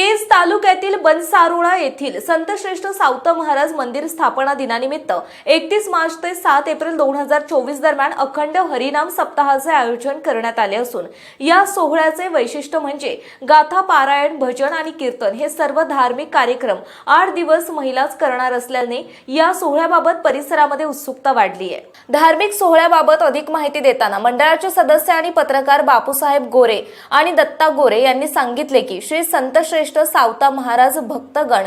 केज तालुक्यातील बनसारोळा येथील संतश्रेष्ठ सावत महाराज मंदिर स्थापना दिनानिमित्त एकतीस मार्च ते सात एप्रिल दोन हजार चोवीस दरम्यान अखंड हरिनाम सप्ताहाचे आयोजन करण्यात आले असून या सोहळ्याचे वैशिष्ट्य म्हणजे गाथा पारायण भजन आणि कीर्तन हे सर्व धार्मिक कार्यक्रम आठ दिवस महिलाच करणार असल्याने या सोहळ्याबाबत परिसरामध्ये उत्सुकता वाढली आहे. धार्मिक सोहळ्याबाबत अधिक माहिती देताना मंडळाचे सदस्य आणि पत्रकार बापूसाहेब गोरे आणि दत्ता गोरे यांनी सांगितले की श्री संतश्रेष्ठ सावता महाराज भक्तगण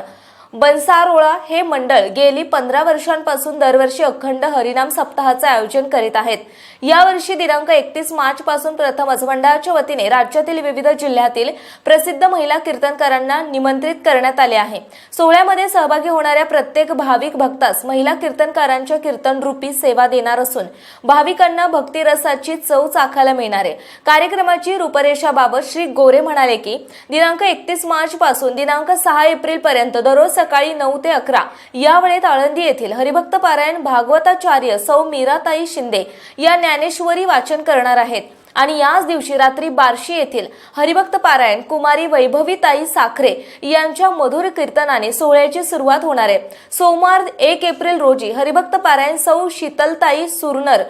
बनसारोळा हे मंडळ गेली पंधरा वर्षांपासून दरवर्षी अखंड हरिनाम सप्ताहाचे आयोजन करीत आहेत. यावर्षी दिनांक एकतीस मार्च पासून प्रथमच मंडळाच्या वतीने राज्यातील विविध जिल्ह्यातील प्रसिद्ध महिला कीर्तनकारांना निमंत्रित करण्यात आले आहे. सोहळ्यामध्ये सहभागी होणाऱ्या प्रत्येक भाविक भक्तास महिला कीर्तनकारांच्या कीर्तनरूपी सेवा देणार असून भाविकांना भक्तिरसाची चव चाखायला मिळणार आहे. कार्यक्रमाची रूपरेषाबाबत श्री गोरे म्हणाले की दिनांक एकतीस मार्च पासून दिनांक सहा एप्रिल पर्यंत दररोज सकाळी नऊ ते अकरा. या वेळेत आळंदी येथील हरिभक्त पारायण भागवताचार्य सौ मीराताई शिंदे या ज्ञानेश्वरी वाचन करणार आहेत. आणि याच दिवशी रात्री बार्शी येथील हरिभक्त पारायण कुमारी वैभवीताई साखरे यांच्या मधुर कीर्तनाने सोहळ्याची सुरुवात होणार आहे. सोमवार एक एप्रिल रोजी हरिभक्त पारायण सौ शीतलताई सुरनर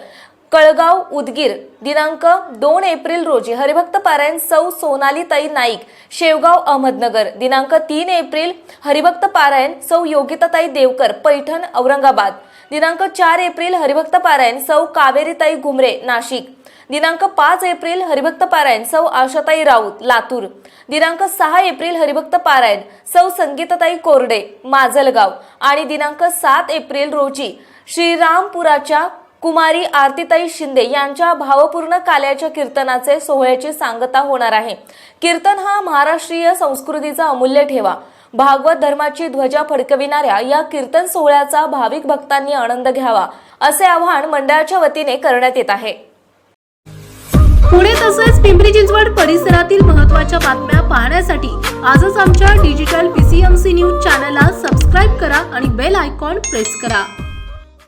कळगाव उदगीर दिनांक दोन एप्रिल रोजी हरिभक्त पारायण सौ सोनालीताई नाईक शेवगाव अहमदनगर दिनांक तीन एप्रिल हरिभक्त पारायण सौ योगिताताई देवकर पैठण औरंगाबाद. दिनांक चार एप्रिल हरिभक्त पारायण सौ कावेरीताई घुमरे नाशिक. दिनांक पाच एप्रिल हरिभक्त पारायण सौ आशाताई राऊत लातूर. दिनांक सहा एप्रिल हरिभक्त पारायण सौ संगीताताई कोरडे माजलगाव. आणि दिनांक सात एप्रिल रोजी श्रीरामपुराच्या कुमारी आरतीताई शिंदे यांच्या भावपूर्ण काल्याच्या कीर्तनाचे सोहळ्याची सांगता होणार आहे. कीर्तन हा महाराष्ट्रीय संस्कृतीचा अमूल्य ठेवा. भागवत धर्माची ध्वजा फडकविणाऱ्या या कीर्तन सोहळ्याचा भाविक भक्तांनी आनंद घ्यावा असे आवाहन मंडळाच्या वतीने करण्यात येत आहे. पुणे तसेच पिंपरी चिंचवड परिसरातील महत्त्वाच्या बातम्या पाहण्यासाठी आजच आमच्या डिजिटल पीसीएमसी न्यूज चॅनलला सबस्क्राईब करा आणि बेल आयकॉन प्रेस करा.